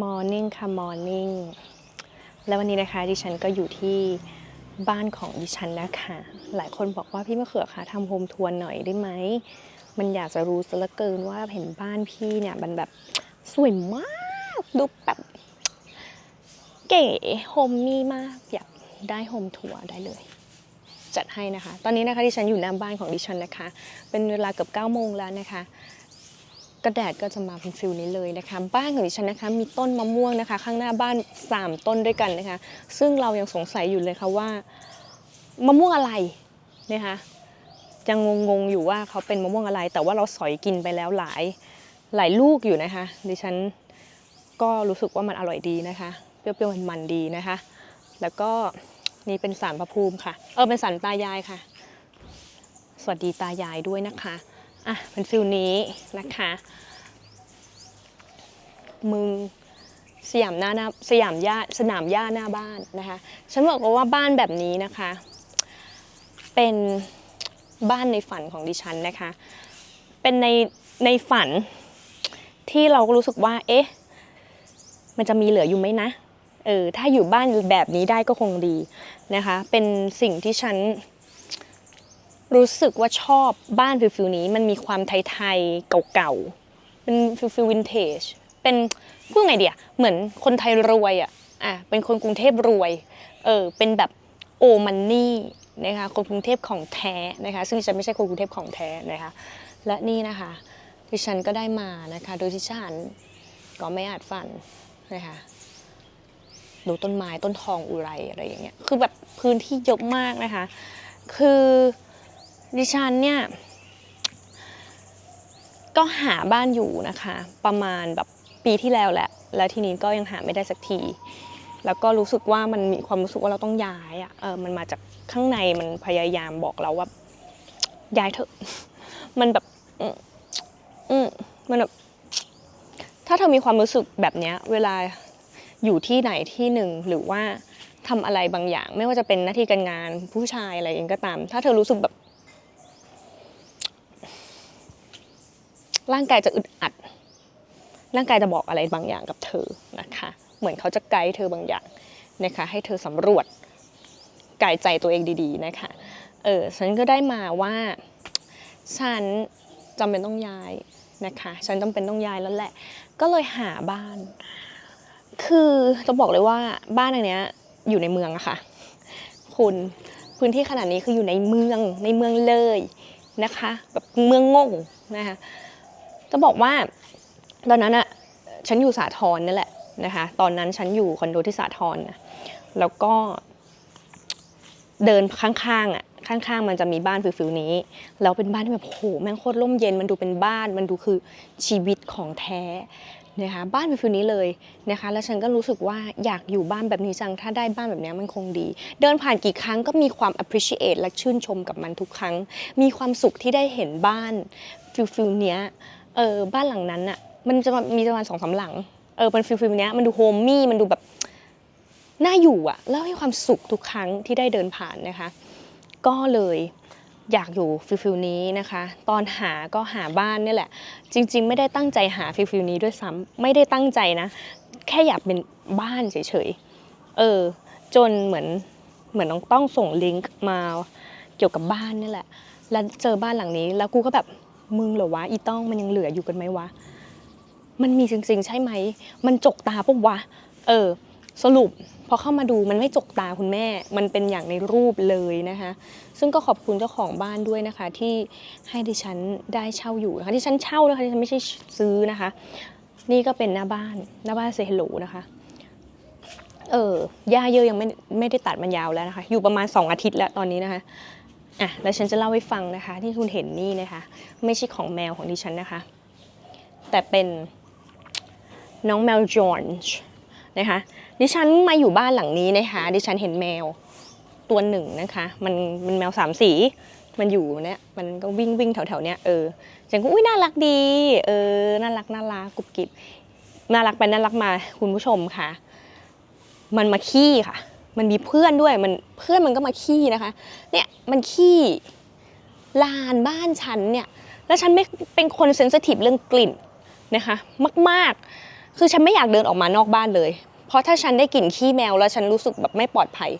มอร์นิ่งค่ะมอร์นิ่งแล้ววันนี้นะคะดิฉันก็อยู่ที่บ้านของดิฉันนะคะหลายคนบอกว่าพี่มะเขือคะทำโฮมทัวร์หน่อยได้ไหม มันอยากจะรู้ซะเหลือเกินว่าเห็นบ้านพี่เนี่ยมันแบบสวยมากดูแบบเก๋โฮมมี่มากอยากได้โฮมทัวร์ได้เลย จัดให้นะคะ ตอนนี้นะคะดิฉันอยู่หน้าบ้านของดิฉันนะคะ เป็นเวลาเกือบ9โมงแล้วนะคะ กระแดดก็จะมาเป็นฟิลนี้เลยนะคะบ้านของดิฉันนะคะมีต้นมะม่วงนะคะ ข้างหน้าบ้าน 3 ต้นด้วยกันนะคะ ซึ่งเรายังสงสัยอยู่เลยค่ะว่ามะม่วงอะไรนะคะยังงงๆอยู่ว่าเขาเป็นมะม่วงอะไร แต่ว่าเราสอยกินไปแล้วหลายหลายลูกอยู่นะคะ ดิฉันก็รู้สึกว่ามันอร่อยดีนะคะ เปรี้ยวๆมันๆดีนะคะ แล้วก็นี่เป็นสารพระภูมิค่ะ เออเป็นสารตายายค่ะ สวัสดีตายายด้วยนะคะ อะเป็นฟิลนี้นะคะ มึงสยามหน้าหน้าสยามย่าสนามหญ้าหน้าบ้านนะคะ ฉันบอกว่าบ้านแบบนี้นะคะ เป็นบ้านในฝันของดิฉันนะคะ เป็นในในฝันที่เราก็รู้สึกว่า เอ๊ะ มันจะมีเหลืออยู่ไหมนะ เออ ถ้าอยู่บ้านแบบนี้ได้ก็คงดีนะคะ เป็นสิ่งที่ฉัน รู้สึกว่าชอบบ้านฟิลฟิลนี้ มันมีความไทยๆเก่าๆเป็นฟิลฟิลวินเทจเป็นพูดไงเดียเหมือนคนไทยรวยอะอะเป็นคนกรุงเทพรวยเออเป็นแบบโอมันนี่นะคะคนกรุงเทพของแท้นะคะซึ่งดิฉันไม่ใช่คนกรุงเทพของแท้นะคะและนี่นะคะดิฉันก็ได้มานะคะโดยที่ฉันก็ไม่อาจฝันนะคะดูต้นไม้ต้นทองอุไรอะไรอย่างเงี้ยคือแบบพื้นที่เยอะมากนะคะ คือ ดิฉันเนี่ย ก็หาบ้านอยู่นะคะ ประมาณแบบปีที่แล้วแหละ แล้วทีนี้ก็ยังหาไม่ได้สักที แล้วก็รู้สึกว่ามันมีความรู้สึกว่าเราต้องย้ายอะ่ะเออมันมาจากข้างในมันพยายามบอกเราว่า ย้ายเถอะ มันแบบ อืมมันแบบถ้าเธอมีความรู้สึกแบบเนี้ย เวลาอยู่ที่ไหนที่หนึ่งหรือว่าทำอะไรบางอย่าง ไม่ว่าจะเป็นหน้าที่การงานผู้ชายอะไรเองก็ตาม ถ้าเธอรู้สึกแบบ ร่างกายจะอึดอัด ร่างกายจะบอกอะไรบางอย่างกับเธอนะคะ เหมือนเขาจะไกด์เธอบางอย่างนะคะ ให้เธอสำรวจกายใจตัวเองดีๆนะคะ เออฉันก็ได้มาว่าฉันจำเป็นต้องย้ายนะคะ ฉันจำเป็นต้องย้ายแล้วแหละ ก็เลยหาบ้าน คือจะบอกเลยว่าบ้านอันเนี้ยอยู่ในเมืองอะค่ะ คุณพื้นที่ขนาดนี้คืออยู่ในเมืองในเมืองเลยนะคะ แบบเมืองงงนะคะ จะบอกว่าตอนนั้นอะฉันอยู่สาทรนั่นแหละนะคะ ตอนนั้นฉันอยู่คอนโดที่สาทรนะแล้วก็ เดินข้างๆอะข้างๆ มันจะมีบ้านฟิลๆนี้ แล้วเป็นบ้านที่แบบโหแม่งโคตรร่มเย็นมันดูเป็นบ้านมันดูคือชีวิตของแท้นะคะบ้านฟิลๆนี้เลยนะคะ แล้วฉันก็รู้สึกว่าอยากอยู่บ้านแบบนี้จังถ้าได้บ้านแบบนี้มันคงดี เดินผ่านกี่ครั้งก็มีความ appreciate และชื่นชมกับมันทุกครั้ง มีความสุขที่ได้เห็นบ้านฟิลๆเนี้ย เออบ้านหลังนั้นอะมันจะมีประมาณสองสามหลัง เออเป็นฟิลฟิลเนี้ยมันดูโฮมมี่มันดูแบบน่าอยู่อะแล้วให้ความสุขทุกครั้งที่ได้เดินผ่านนะคะ ก็เลยอยากอยู่ฟิลฟิลนี้นะคะ ตอนหาก็หาบ้านนี่แหละ จริง ๆ ไม่ได้ตั้งใจหาฟิลฟิลนี้ด้วยซ้ำไม่ได้ตั้งใจนะ แค่อยากเป็นบ้านเฉยๆเออ จนเหมือนเหมือนน้องต้องส่งลิงก์มาเกี่ยวกับบ้านนี่แหละ แล้วเจอบ้านหลังนี้ แล้วกูก็แบบ มึงเหรอวะอีต้องมันยังเหลืออยู่กันไหมวะ มันมีจริงๆใช่ไหม มันจกตาปุ๊บวะ เออ สรุปพอเข้ามาดูมันไม่จกตาคุณแม่ มันเป็นอย่างในรูปเลยนะคะ ซึ่งก็ขอบคุณเจ้าของบ้านด้วยนะคะ ที่ให้ดิฉันได้เช่าอยู่นะคะที่ฉันเช่านะคะที่ฉันไม่ใช่ซื้อนะคะ นี่ก็เป็นหน้าบ้านหน้าบ้านเซฮัลโหลนะคะเออหญ้าเยอะยังไม่ไม่ได้ตัดมันยาวแล้วนะคะ อยู่ประมาณ 2 อาทิตย์แล้วตอนนี้นะคะ อะแล้วฉันจะเล่าให้ฟังนะคะ ที่คุณเห็นนี่นะคะ ไม่ใช่ของแมวของดิฉันนะคะ แต่เป็นน้องแมวจอร์นจ์นะคะ ดิฉันมาอยู่บ้านหลังนี้นะคะ ดิฉันเห็นแมวตัวหนึ่งนะคะ มันมันแมวสามสี มันอยู่เนี่ย มันก็วิ่งวิ่งแถวแถวๆเนี้ยเออฉันก็อุ้ยน่ารักดี เออ น่ารักน่ารักกุบกิบน่ารักไปน่ารักมาคุณผู้ชมค่ะ มันมาขี้ค่ะ มันมีเพื่อนด้วยมันเพื่อนมันก็มาขี้นะคะ เนี่ยมันขี้ลานบ้านฉันเนี่ยแล้วฉันไม่เป็นคนเซนซิทีฟเรื่องกลิ่นนะคะมากๆ คือฉันไม่อยากเดินออกมานอกบ้านเลย เพราะถ้าฉันได้กลิ่นขี้แมวแล้วฉันรู้สึกแบบไม่ปลอดภัย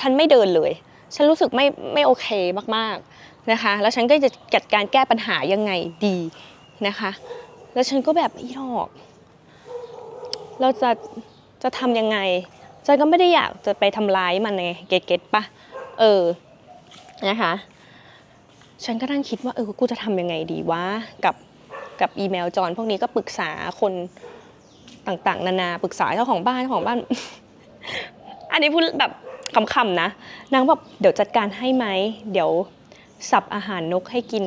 ฉันไม่เดินเลย ฉันรู้สึกไม่ไม่โอเคมากๆนะคะ แล้วฉันก็จะจัดการแก้ปัญหายังไงดีนะคะ แล้วฉันก็แบบอีดอก เราจะจะทำยังไง ฉันก็ไม่ได้อยากจะไปทำร้ายมันไงเก็ตเก็ตปะเออนะคะ ฉันก็นั่งคิดว่าเออกูจะทำยังไงดีวะกับกับอีเมลจอนพวกนี้ก็ปรึกษาคนต่างๆ นานาปรึกษาเจ้าของบ้านเจ้าของบ้าน อันนี้พูดแบบคำๆนะนางบอกเดี๋ยวจัดการให้ไหมเดี๋ยวสับอาหารนกให้กิน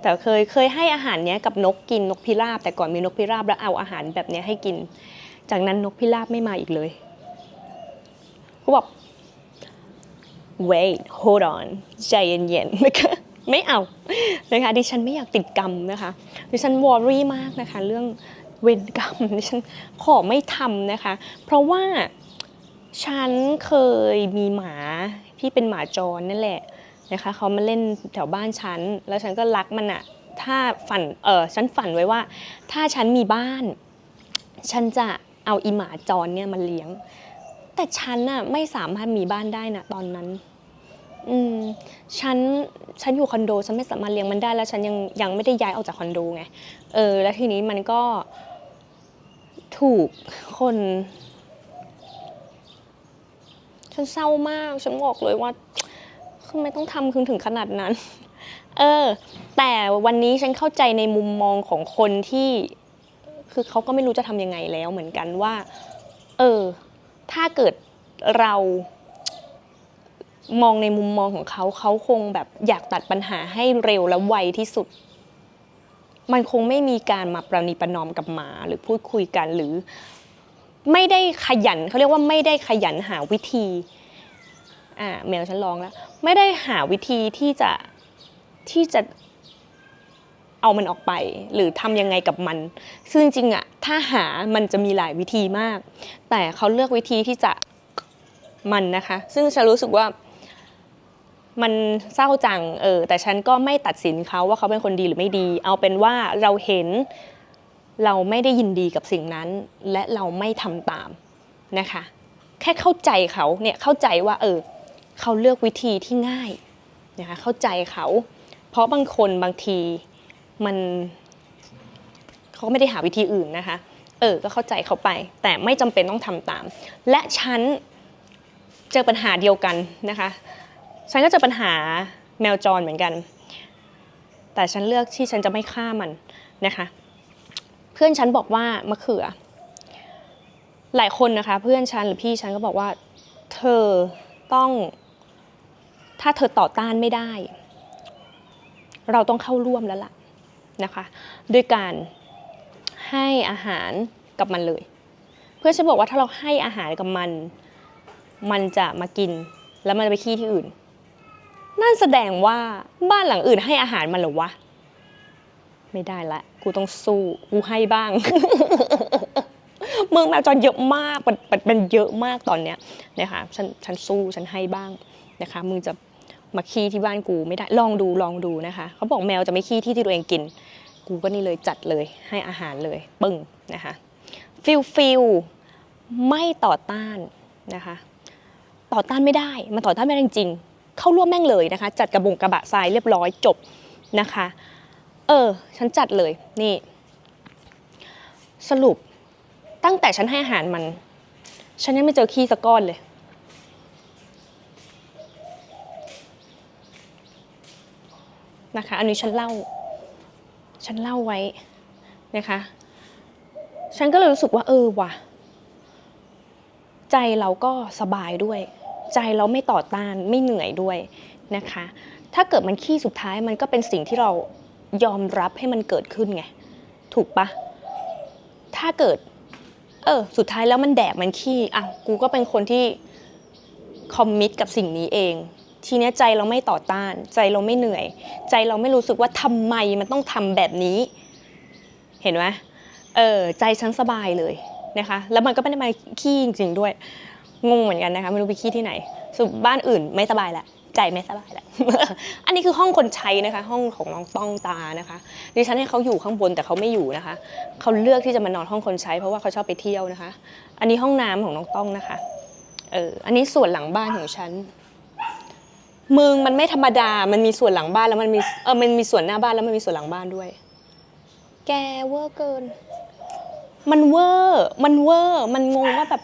แต่เคยเคยให้อาหารเนี้ยกับนกกินนกพิราบ แต่ก่อนมีนกพิราบแล้วเอาอาหารแบบเนี้ยให้กิน จากนั้นนกพิราบไม่มาอีกเลย กูบอก wait hold on ใจเย็นๆนะคะไม่เอานะคะดิฉันไม่อยากติดกรรมนะคะดิฉันวอรี่มากนะคะ เรื่องเวรกรรมดิฉันขอไม่ทำนะคะ เพราะว่าฉันเคยมีหมาที่เป็นหมาจรนั่นแหละนะคะเขามาเล่นแถวบ้านฉัน แล้วฉันก็รักมันอะถ้าฝันเออฉันฝันไว้ว่า ถ้าฉันมีบ้าน ฉันจะเอาอีหมาจรเนี่ยมาเลี้ยง แต่ฉันน่ะไม่สามารถมีบ้านได้นะตอนนั้น อืมฉันฉันอยู่คอนโดฉันไม่สามารถเลี้ยงมันได้แล้วฉันยังยังไม่ได้ย้ายออกจากคอนโดไงเออ แล้วทีนี้มันก็ถูกคนฉันเศร้ามาก ฉันบอกเลยว่าคือไม่ต้องทำคือถึงขนาดนั้น เออ แต่วันนี้ฉันเข้าใจในมุมมองของคนที่ คือเขาก็ไม่รู้จะทำยังไงแล้วเหมือนกันว่า เออ ถ้าเกิดเรามองในมุมมองของเขาเขาคงแบบอยากตัดปัญหาให้เร็วและไวที่สุด มันคงไม่มีการมาประนีประนอมกับหมาหรือพูดคุยกันหรือ ไม่ได้ขยันเขาเรียกว่าไม่ได้ขยันหาวิธีอ่าแมวฉันลองแล้ว ไม่ได้หาวิธีที่จะที่จะ เอามันออกไป หรือทำยังไงกับมัน ซึ่งจริงๆอะถ้าหามันจะมีหลายวิธีมาก แต่เขาเลือกวิธีที่จะมันนะคะ ซึ่งฉันรู้สึกว่ามันเศร้าจังเออแต่ฉันก็ไม่ตัดสินเขาว่าเขาเป็นคนดีหรือไม่ดี เอาเป็นว่าเราเห็นเราไม่ได้ยินดีกับสิ่งนั้น และเราไม่ทำตามนะคะ แค่เข้าใจเขาเนี่ยเข้าใจว่าเออเขาเลือกวิธีที่ง่ายนะคะเข้าใจเขา เพราะบางคนบางที มันเขาก็ไม่ได้หาวิธีอื่นนะคะ เออ ก็เข้าใจเขาไป แต่ไม่จำเป็นต้องทำตาม และฉันเจอปัญหาเดียวกันนะคะ ฉันก็เจอปัญหาแมวจรเหมือนกัน แต่ฉันเลือกที่ฉันจะไม่ฆ่ามันนะคะ เพื่อนฉันบอกว่ามะเขือ หลายคนนะคะ เพื่อนฉันหรือพี่ฉันก็บอกว่า เธอต้อง ถ้าเธอต่อต้านไม่ได้ เราต้องเข้าร่วมแล้วล่ะ นะคะ ด้วยการให้อาหารกับมันเลย เพื่อนฉันบอกว่าถ้าเราให้อาหารกับมัน มันจะมากินแล้วมันจะไปขี้ที่อื่น นั่นแสดงว่าบ้านหลังอื่นให้อาหารมันหรอวะ ไม่ได้ละ กูต้องสู้ กูให้บ้าง เมืองแมวจรเยอะมากมันมันมันเยอะมากตอนเนี้ยนะคะฉันฉันสู้ฉันให้บ้างนะคะมึงจะ มาขี้ที่บ้านกูไม่ได้ลองดูลองดูนะคะเขาบอกแมวจะไม่ขี้ที่ที่ตัวเองกิน กูก็นี่เลยจัดเลยให้อาหารเลยปึ้งนะคะฟิลฟิลไม่ต่อต้านนะคะ ต่อต้านไม่ได้มันต่อต้านไม่ได้จริงเข้าร่วมแม่งเลยนะคะ จัดกระบงกระบะทรายเรียบร้อยจบนะคะ เออ ฉันจัดเลยนี่ สรุปตั้งแต่ฉันให้อาหารมัน ฉันยังไม่เจอขี้สักก้อนเลย นะคะ อันนี้ฉันเล่า ฉันเล่าไว้นะคะ ฉันก็เลยรู้สึกว่าเออว่ะ ใจเราก็สบายด้วย ใจเราไม่ต่อต้านไม่เหนื่อยด้วยนะคะ ถ้าเกิดมันขี้สุดท้ายมันก็เป็นสิ่งที่เรายอมรับให้มันเกิดขึ้นไง ถูกปะ ถ้าเกิด เออ สุดท้ายแล้วมันแดกมันขี้ อะ กูก็เป็นคนที่คอมมิตกับสิ่งนี้เอง ทีนี้ใจเราไม่ต่อต้าน ใจเราไม่เหนื่อย ใจเราไม่รู้สึกว่าทำไมมันต้องทำแบบนี้ เห็นไหมเออใจฉันสบายเลยนะคะ แล้วมันก็ไม่ได้มาขี้จริงๆด้วย งงเหมือนกันนะคะไม่รู้ไปขี้ที่ไหนสุบ้านอื่นไม่สบายแหละใจไม่สบายแหละอันนี้คือห้องคนใช้นะคะ ห้องของน้องต้องตานะคะดิฉันให้เขาอยู่ข้างบนแต่เขาไม่อยู่นะคะเขาเลือกที่จะมานอนห้องคนใช้ เพราะว่าเขาชอบไปเที่ยวนะคะ อันนี้ห้องน้ำของน้องต้องนะคะเอออันนี้ส่วนหลังบ้านของฉัน มึงมันไม่ธรรมดา มันมีส่วนหลังบ้านแล้วมันมีเออมันมีส่วนหน้าบ้านแล้วมันมีส่วนหลังบ้านด้วย แกเวอร์เกิน มันเวอร์ มันเวอร์ มันงงว่าแบบ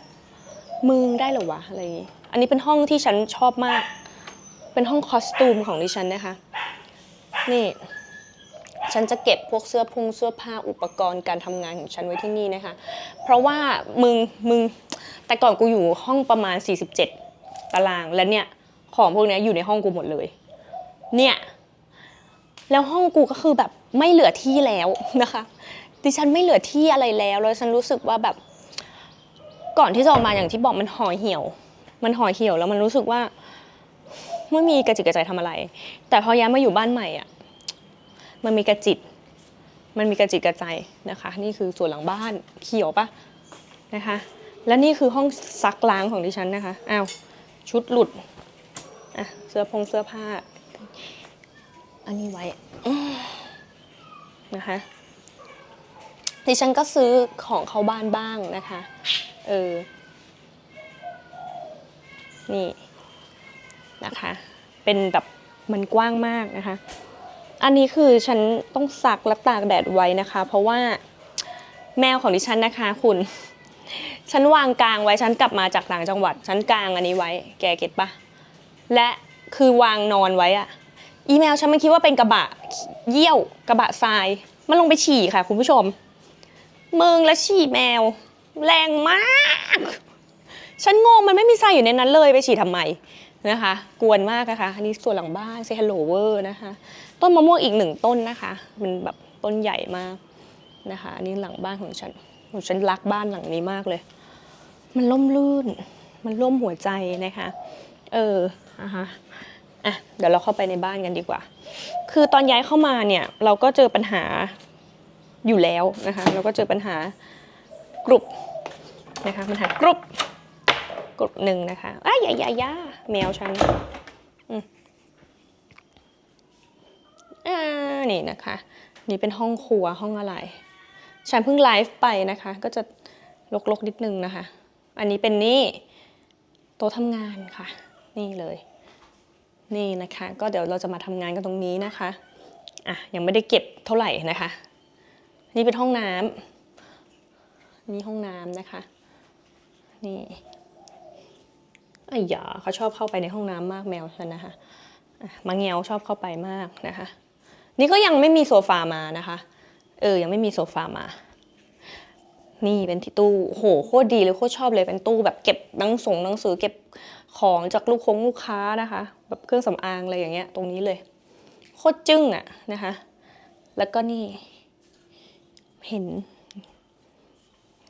มึงได้เหรอวะอะไรอย่างงี้ อันนี้เป็นห้องที่ฉันชอบมาก เป็นห้องคอสตูมของดิฉันนะคะ นี่ ฉันจะเก็บพวกเสื้อพุงเสื้อผ้าอุปกรณ์การทำงานของฉันไว้ที่นี่นะคะ เพราะว่ามึงมึงแต่ก่อนกูอยู่ห้องประมาณ 47 ตารางแล้วเนี่ย ของพวกนี้อยู่ในห้องกูหมดเลย เนี่ย แล้วห้องกูก็คือแบบไม่เหลือที่แล้วนะคะ ดิฉันไม่เหลือที่อะไรแล้วแล้วฉันรู้สึกว่าแบบ ก่อนที่จะออกมาอย่างที่บอกมันห่อเหี่ยว มันห่อเหี่ยวแล้วมันรู้สึกว่าไม่มีกระจิตกระใจทำอะไร แต่พอย้ายมาอยู่บ้านใหม่อะ มันมีกระจิต มันมีกระจิตกระใจนะคะ นี่คือส่วนหลังบ้านเขียวปะนะคะ และนี่คือห้องซักล้างของดิฉันนะคะ อ้าว ชุดหลุด อะเสื้อพงเสื้อผ้า อันนี้ไว้นะคะดิฉันก็ซื้อของเข้าบ้านบ้างนะคะ เออ นี่นะคะ เป็นแบบมันกว้างมากนะคะ อันนี้คือฉันต้องซักและตากแดดไว้นะคะ เพราะว่าแมวของดิฉันนะคะ คุณ ฉันวางกลางไว้ฉันกลับมาจากต่างจังหวัด ฉันกลางอันนี้ไว้ แกเก็ตปะ และคือวางนอนไว้อะอีเมลฉันไม่คิดว่าเป็นกระบะเยี่ยวกระบะทราย มันลงไปฉี่ค่ะ คุณผู้ชมมึงและฉี่แมว แรงมาก ฉันงงมันไม่มีทรายอยู่ในนั้นเลยไปฉี่ทำไมนะคะ กวนมากนะคะอันนี้ส่วนหลังบ้านเซฮัลโลเวอร์นะคะ ต้นมะม่วงอีกหนึ่งต้นนะคะ มันแบบต้นใหญ่มากนะคะอันนี้หลังบ้านของฉันโอ้ฉันรักบ้านหลังนี้มากเลย มันร่มรื่น มันร่มหัวใจนะคะ เออ อะฮะอะเดี๋ยวเราเข้าไปในบ้านกันดีกว่า คือตอนย้ายเข้ามาเนี่ยเราก็เจอปัญหาอยู่แล้วนะคะเราก็เจอปัญหากรุบนะคะปัญหากรุบกรุบหนึ่งนะคะอ้ายยายายาแมวฉันอืมอ่านี่นะคะ นี่เป็นห้องครัวห้องอะไร ฉันเพิ่งไลฟ์ไปนะคะ ก็จะลกๆนิดนึงนะคะ อันนี้เป็นนี่โต๊ะทำงานค่ะ นี่เลย นี่นะคะ ก็เดี๋ยวเราจะมาทำงานกันตรงนี้นะคะอะยังไม่ได้เก็บเท่าไหร่นะคะ นี่เป็นห้องน้ำนี่ห้องน้ำนะคะ นี่ไอ้ยาเขาชอบเข้าไปในห้องน้ำมากแมวฉันนะคะมาเงียวชอบเข้าไปมากนะคะ นี่ก็ยังไม่มีโซฟามานะคะ เออยังไม่มีโซฟามา นี่เป็นที่ตู้โอ้โหโคตรดีเลยโคตรชอบเลยเป็นตู้แบบเก็บหนังส่งหนังสือเก็บ ของจากลูกคงลูกค้านะคะ แบบเครื่องสำอางอะไรอย่างเงี้ยตรงนี้เลย โคตรจึ้งอะนะคะ แล้วก็นี่ เห็น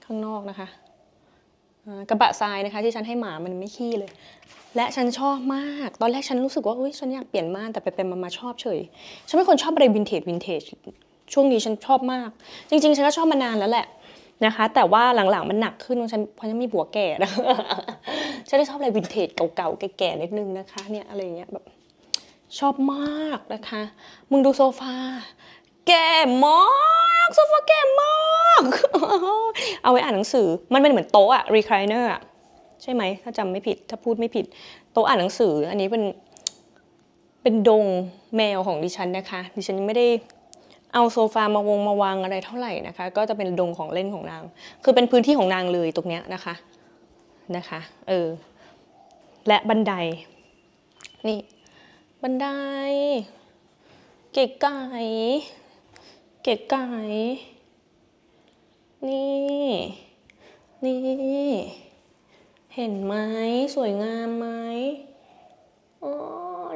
ข้างนอกนะคะกระบะทรายนะคะ ที่ฉันให้หมามันไม่ขี้เลย และฉันชอบมาก ตอนแรกฉันรู้สึกว่าเฮ้ยฉันอยากเปลี่ยนม่านแต่ไปเป็นมามาชอบเฉย ฉันเป็นคนชอบอะไรวินเทจวินเทจช่วงนี้ฉันชอบมาก จริง ๆ ฉันก็ชอบมานานแล้วแหละ นะคะ แต่ว่าหลังๆมันหนักขึ้นเพราะฉันเพราะฉันมีผัวแก่นะฉันได้ชอบอะไรวินเทจเก่าๆแก่ๆนิดนึงนะคะเนี่ยอะไรอย่างเงี้ยแบบชอบมากนะคะ มึงดูโซฟาแก่มากโซฟาแก่มาก เอาไว้อ่านหนังสือมันเป็นเหมือนโต๊ะอะ recliner อะใช่ไหมถ้าจำไม่ผิดถ้าพูดไม่ผิด โต๊ะอ่านหนังสือ อันนี้เป็นเป็นดงแมวของดิฉันนะคะ ดิฉันไม่ได้ เอาโซฟามาวงมาวางอะไรเท่าไหร่นะคะ ก็จะเป็นดงของเล่นของนาง คือเป็นพื้นที่ของนางเลยตรงเนี้ยนะคะนะคะเออและบันไดนี่บันได เก๋ไก่เก๋ไก่นี่ นี่ เห็นไหมสวยงามไหมอ๋อ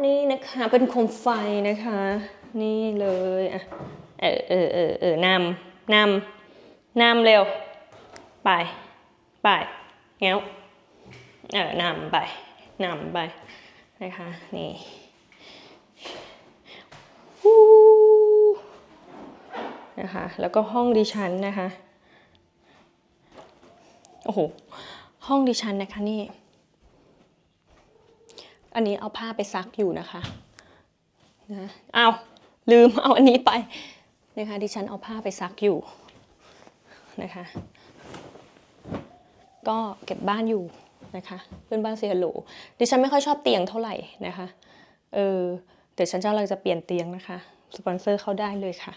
นี่นะคะเป็นโคมไฟนะคะ นี่เลยอะ เออเออเออเออนำนำนำเร็ว ไป ไปเงี้ยวเออนำไปนำไปนะคะนี่ฮู้นะคะแล้วก็ห้องดิฉันนะคะโอ้โหห้องดิฉันนะคะนี่ อันนี้เอาผ้าไปซักอยู่นะคะนะเอาลืมเอาอันนี้ไป นะคะดิฉันเอาผ้าไปซักอยู่นะคะ ก็เก็บบ้านอยู่นะคะเพื่อนบ้านเซียโหลดิฉันไม่ค่อยชอบเตียงเท่าไหร่นะคะเออเดี๋ยวฉันจะกำลังจะเปลี่ยนเตียงนะคะสปอนเซอร์เข้าได้เลยค่ะ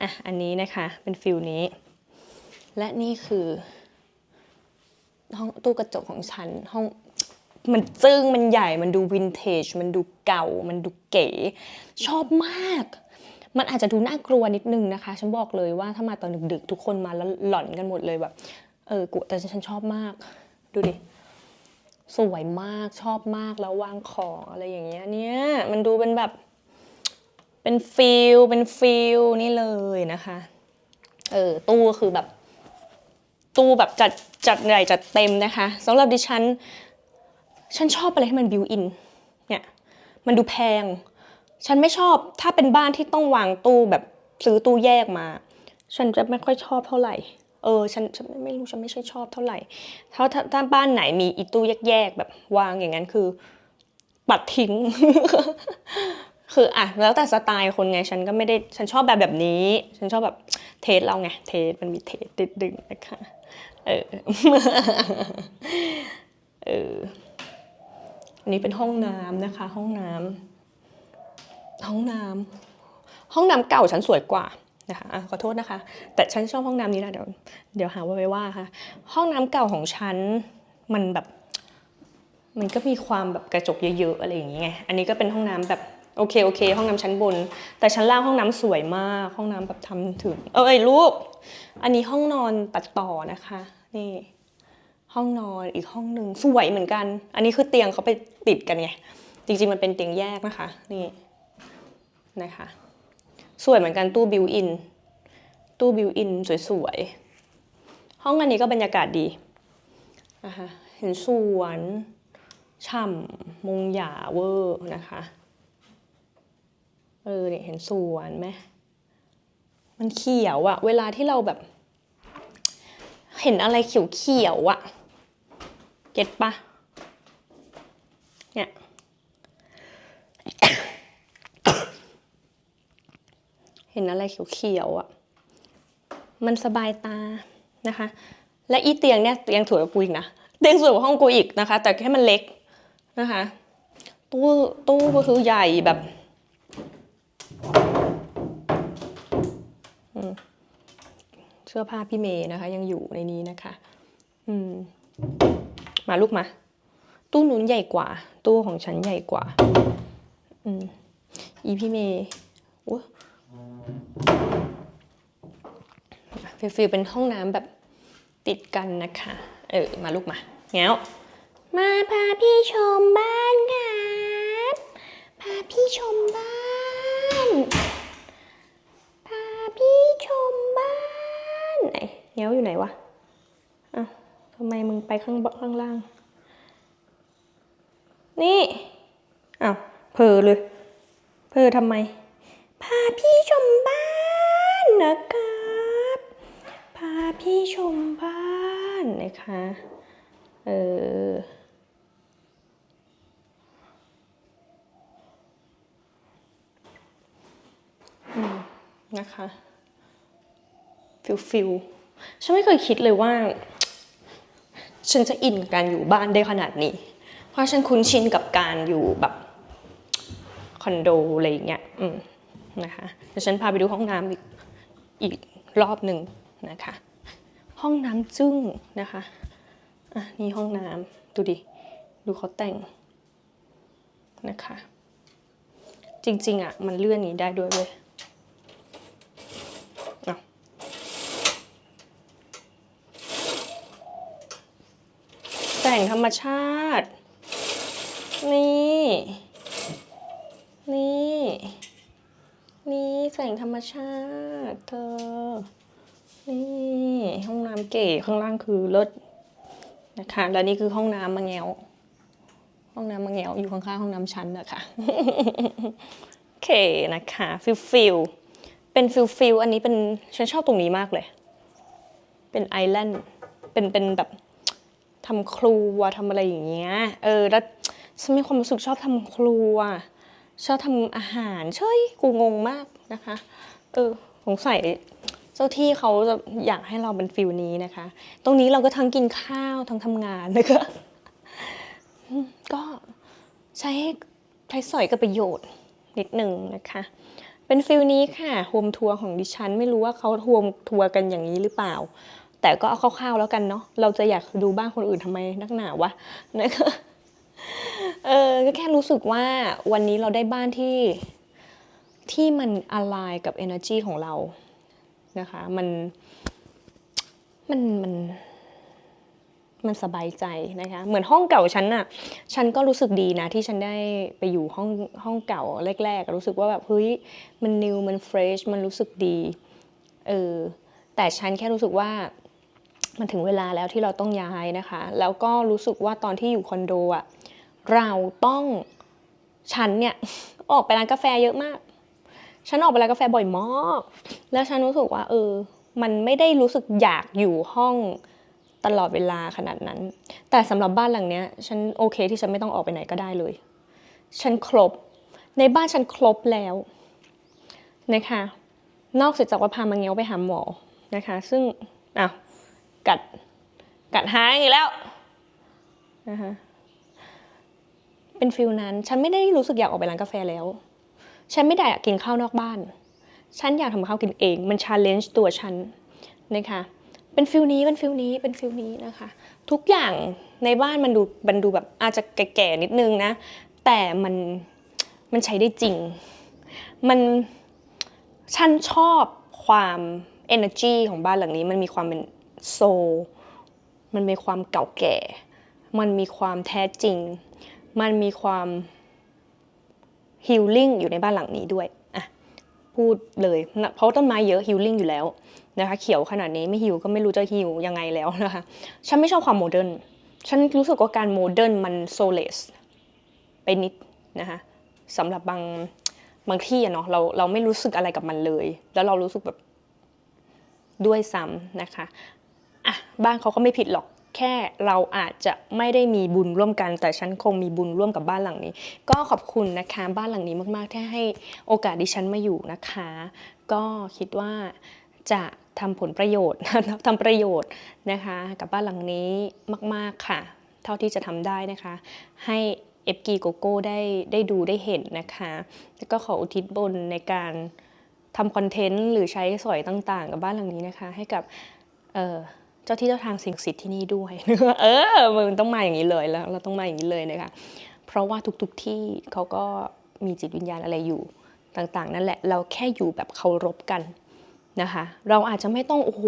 อะ อันนี้นะคะเป็นฟิลนี้ และนี่คือห้องตู้กระจกของฉันห้องมันจึ้งมันใหญ่มันดูวินเทจ มันดูเก่า มันดูเก๋ ชอบมาก มันอาจจะดูน่ากลัวนิดนึงนะคะ ฉันบอกเลยว่าถ้ามาตอนดึกๆ ทุกคนมาแล้วหลอนกันหมดเลยแบบ เออกูแต่ฉันชอบมาก ดูดิ สวยมากชอบมากแล้ววางของอะไรอย่างเงี้ยเนี่ยมันดูเป็นแบบเป็นฟิลเป็นฟิลนี่เลยนะคะ เออตู้ก็คือแบบ ตู้แบบจัดจัดใหญ่จัดเต็มนะคะสำหรับดิฉัน ฉันชอบอะไรที่มันบิวอินเนี่ย มันดูแพง ฉันไม่ชอบถ้าเป็นบ้านที่ต้องวางตู้แบบซื้อตู้แยกมา ฉันจะไม่ค่อยชอบเท่าไหร่ เออฉันฉันไม่รู้ฉันไม่ใช่ชอบเท่าไหร่ถ้าถ้าถ้าบ้านไหนมีอีตู้แยกๆแบบวางอย่างนั้นคือ ปัดทิ้ง คืออะแล้วแต่สไตล์คนไงฉันก็ไม่ได้ฉันชอบแบบแบบนี้ ฉันชอบแบบเทสเราไงเทสมันมีเทสติดดึงนะคะเออเอออันนี้เป็นห้องน้ำนะคะ ห้องน้ำ ห้องน้ำห้องน้ำเก่าฉันสวยกว่านะคะอะขอโทษนะคะ แต่ฉันชอบห้องน้ำนี้นะเดี๋ยวเดี๋ยวหาว่าไว้ว่าค่ะ ห้องน้ำเก่าของฉันมันแบบ มันก็มีความแบบกระจกเยอะๆอะไรอย่างเงี้ยอันนี้ก็เป็นห้องน้ำแบบโอเคโอเค ห้องน้ำชั้นบน แต่ชั้นล่างห้องน้ำสวยมาก ห้องน้ำแบบทำถึง เอ้ยลูก อันนี้ห้องนอนตัดต่อนะคะ นี่ ห้องนอนอีกห้องหนึ่งสวยเหมือนกัน อันนี้คือเตียงเขาไปติดกันไงจริงๆมันเป็นเตียงแยกนะคะ นี่ นะคะสวยเหมือนกันตู้บิวอิน ตู้บิวอินสวยๆ ห้องอันนี้ก็บรรยากาศดีนะคะเห็นสวนฉ่ำมงหยาเวอร์นะคะเออเนี่ยเห็นสวนไหมมันเขียวอะเวลาที่เราแบบ เห็นอะไรเขียวเขียวๆอะเก็ตปะเนี่ย เห็นอะไรเขียวๆอะมันสบายตานะคะ และอีเตียงเนี่ยเตียงสวยกว่ากูอีกนะ เตียงสวยกว่าห้องกูอีกนะคะ แต่แค่มันเล็กนะคะ ตู้ตู้ก็คือใหญ่แบบเสื้อผ้าพี่เมย์นะคะ ยังอยู่ในนี้นะคะ อืม มาลูกมา ตู้นู้นใหญ่กว่า ตู้ของฉันใหญ่กว่า อืม อีพี่เมย์ ฟิลฟิลเป็นห้องน้ำแบบติดกันนะคะ เออ มาลูกมาแง้วมาพาพี่ชมบ้านครับพาพี่ชมบ้านพาพี่ชมบ้านไหนเงี้ยวอยู่ไหนวะอ้าวทำไมมึงไปข้างบข้างล่าง นี่อ้าวเพอเลยเพอทำไม พาพี่ชมบ้านนะครับ พาพี่ชมบ้านนะคะ เอออืมนะคะฟิลฟิลฉันไม่เคยคิดเลยว่า ฉันจะอินกับการอยู่บ้านได้ขนาดนี้ เพราะฉันคุ้นชินกับการอยู่แบบคอนโดอะไรอย่างเงี้ย อืม นะคะเดี๋ยวฉันพาไปดูห้องน้ำอีกอีกรอบหนึ่งนะคะ ห้องน้ำจึ้งนะคะอะนี่ห้องน้ำดูดิ ดูเขาแต่งนะคะ จริงๆอะมันเลื่อนนี้ได้ด้วยเว้ยแต่งธรรมชาติ นี่ นี่ นี่แสงธรรมชาติเธอ นี่ห้องน้ำเก๋ข้างล่างคือรถนะคะแล้วนี่คือห้องน้ำมะแงวห้องน้ำมะแงวอยู่ข้างๆห้องน้ำชั้นนะคะโอเคนะคะฟิลฟิลเป็นฟิลฟิลอันนี้เป็นฉันชอบตรงนี้มากเลย เป็นไอแลนด์เป็นเป็นแบบทำครัวทำอะไรอย่างเงี้ยเออแล้วฉันมีความรู้สึกชอบทำครัว ชอบทำอาหารเชยกูงงมากนะคะ เออสงสัยเจ้าที่เขาจะอยากให้เราเป็นฟิลนี้นะคะ ตรงนี้เราก็ทั้งกินข้าวทั้งทำงานนะคะก็ใช้ใช้สอยกับประโยชน์นิดหนึ่งนะคะ เป็นฟิลนี้ค่ะโฮมทัวร์ของดิฉันไม่รู้ว่าเขาโฮมทัวร์กันอย่างนี้หรือเปล่า แต่ก็เอาคร่าวๆแล้วกันเนาะเราจะอยากดูบ้านคนอื่นทำไมนักหนาวะนะคะ เออก็แค่รู้สึกว่าวันนี้เราได้บ้านที่ที่มันอะไรกับ energy ของเรานะคะ มันมันมันมันสบายใจนะคะ เหมือนห้องเก่าฉันน่ะ ฉันก็รู้สึกดีนะที่ฉันได้ไปอยู่ห้องห้องเก่าแรกๆ รู้สึกว่าแบบเฮ้ยมัน new มัน fresh มันรู้สึกดีเออแต่ฉันแค่รู้สึกว่ามันถึงเวลาแล้วที่เราต้องย้ายนะคะ แล้วก็รู้สึกว่าตอนที่อยู่คอนโดอะ เราต้องฉันเนี่ยออกไปร้านกาแฟเยอะมาก ฉันออกไปร้านกาแฟบ่อยมาก แล้วฉันรู้สึกว่า เออ มันไม่ได้รู้สึกอยากอยู่ห้องตลอดเวลาขนาดนั้น แต่สำหรับบ้านหลังเนี้ย ฉันโอเคที่ฉันไม่ต้องออกไปไหนก็ได้เลย ฉันครบ ในบ้านฉันครบแล้วนะคะ นอกจากว่าพามาเงี้ยวไปหาหมอนะคะ ซึ่งอ้าวกัดกัดหางอีกแล้วนะคะ เป็นฟิลนั้น ฉันไม่ได้รู้สึกอยากออกไปร้านกาแฟแล้ว ฉันไม่ได้อยากกินข้าวนอกบ้าน ฉันอยากทำข้าวกินเอง มันชาเลนจ์ตัวฉันนะคะเป็นฟิลนี้เป็นฟิลนี้เป็นฟิลนี้นะคะ ทุกอย่างในบ้านมันดูมันดูแบบอาจจะแก่ๆนิดนึงนะ แต่มันมันใช้ได้จริง มันฉันชอบความ energy ของบ้านหลังนี้ มันมีความเป็นโซลมันมีความเก่าแก่ มันมีความแท้จริง มันมีความ healing อยู่ในบ้านหลังนี้ด้วยอะพูดเลยนะเพราะต้นไม้เยอะ healing อยู่แล้วนะคะ เขียวขนาดนี้ไม่ฮิวก็ไม่รู้จะฮิวยังไงแล้วนะคะ ฉันไม่ชอบความโมเดิร์นฉันรู้สึกว่าการโมเดิร์นมันโซเลสไปนิดนะคะสำหรับบางบางที่อะเนาะเราเราไม่รู้สึกอะไรกับมันเลย แล้วเรารู้สึกแบบด้วยซ้ำนะคะอะบ้านเขาก็ไม่ผิดหรอก แค่เราอาจจะไม่ได้มีบุญร่วมกัน แต่ฉันคงมีบุญร่วมกับบ้านหลังนี้ ก็ขอบคุณนะคะบ้านหลังนี้มากๆที่ให้โอกาสดิฉันมาอยู่นะคะ ก็คิดว่าจะทำผลประโยชน์ทำประโยชน์นะคะ กับบ้านหลังนี้มาก ๆค่ะ เท่าที่จะทำได้นะคะ ให้เอฟกีโกโก้ได้ได้ดูได้เห็นนะคะ แล้วก็ขออุทิศบุญในการทำคอนเทนต์หรือใช้สอยต่างๆ กับบ้านหลังนี้นะคะ ให้กับเอ่อ เจ้าที่เจ้าทางสิ่งศักดิ์สิทธิ์ที่นี่ด้วย เออมันต้องมาอย่างนี้เลยแล้ว เราต้องมาอย่างนี้เลยนะคะเพราะว่าทุกๆที่เขาก็มีจิตวิญญาณอะไรอยู่ต่างๆ นั่นแหละเราแค่อยู่แบบเคารพกันนะคะเราอาจจะไม่ต้องโอ้โห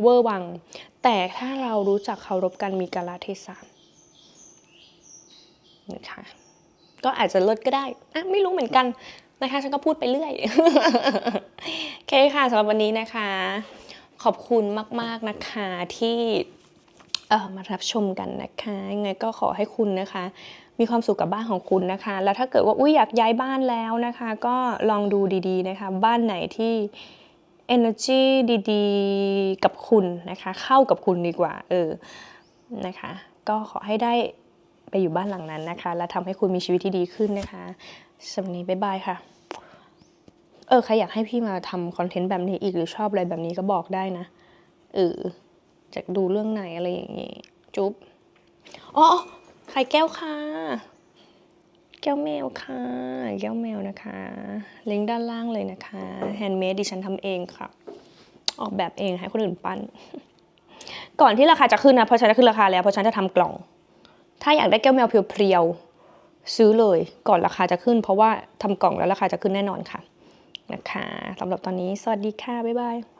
เวอร์วัง แต่ถ้าเรารู้จักเคารพกันมีกาลเทศะนะคะก็อาจจะลดก็ได้อะไม่รู้เหมือนกันนะคะ ฉันก็พูดไปเรื่อยโอเคค่ะสำหรับวันนี้นะคะ ขอบคุณมาก ๆนะคะที่เออมารับชมกันนะคะยังไงก็ขอให้คุณนะคะ มีความสุขกับบ้านของคุณนะคะ แล้วถ้าเกิดว่าอุ้ยอยากย้ายบ้านแล้วนะคะ ก็ลองดูดีๆนะคะ บ้านไหนที่ energy ดีๆ กับคุณนะคะ เข้ากับคุณดีกว่า เออนะคะ ก็ขอให้ได้ไปอยู่บ้านหลังนั้นนะคะ และทำให้คุณมีชีวิตที่ดีขึ้นนะคะสำหรับวันนี้บ๊ายบายค่ะ เออใครอยากให้พี่มาทำคอนเทนต์แบบนี้อีกหรือชอบอะไรแบบนี้ก็บอกได้นะเออจะดูเรื่องไหนอะไรอย่างงี้ จุ๊บอ๋อไข่แก้วค่ะ แก้วแมวค่ะ แก้วแมวนะคะ ลิงก์ด้านล่างเลยนะคะแฮนด์เมดดิฉันทำเองค่ะ ออกแบบเองให้คนอื่นปั้น ก่อนที่ราคาจะขึ้นนะเพราะฉันจะขึ้นราคาแล้วเพราะฉันจะทำกล่อง ถ้าอยากได้แก้วแมวเพียวๆซื้อเลย ก่อนราคาจะขึ้น เพราะว่าทำกล่องแล้วราคาจะขึ้นแน่นอนค่ะ นะคะสำหรับตอนนี้สวัสดีค่ะ บ๊ายบาย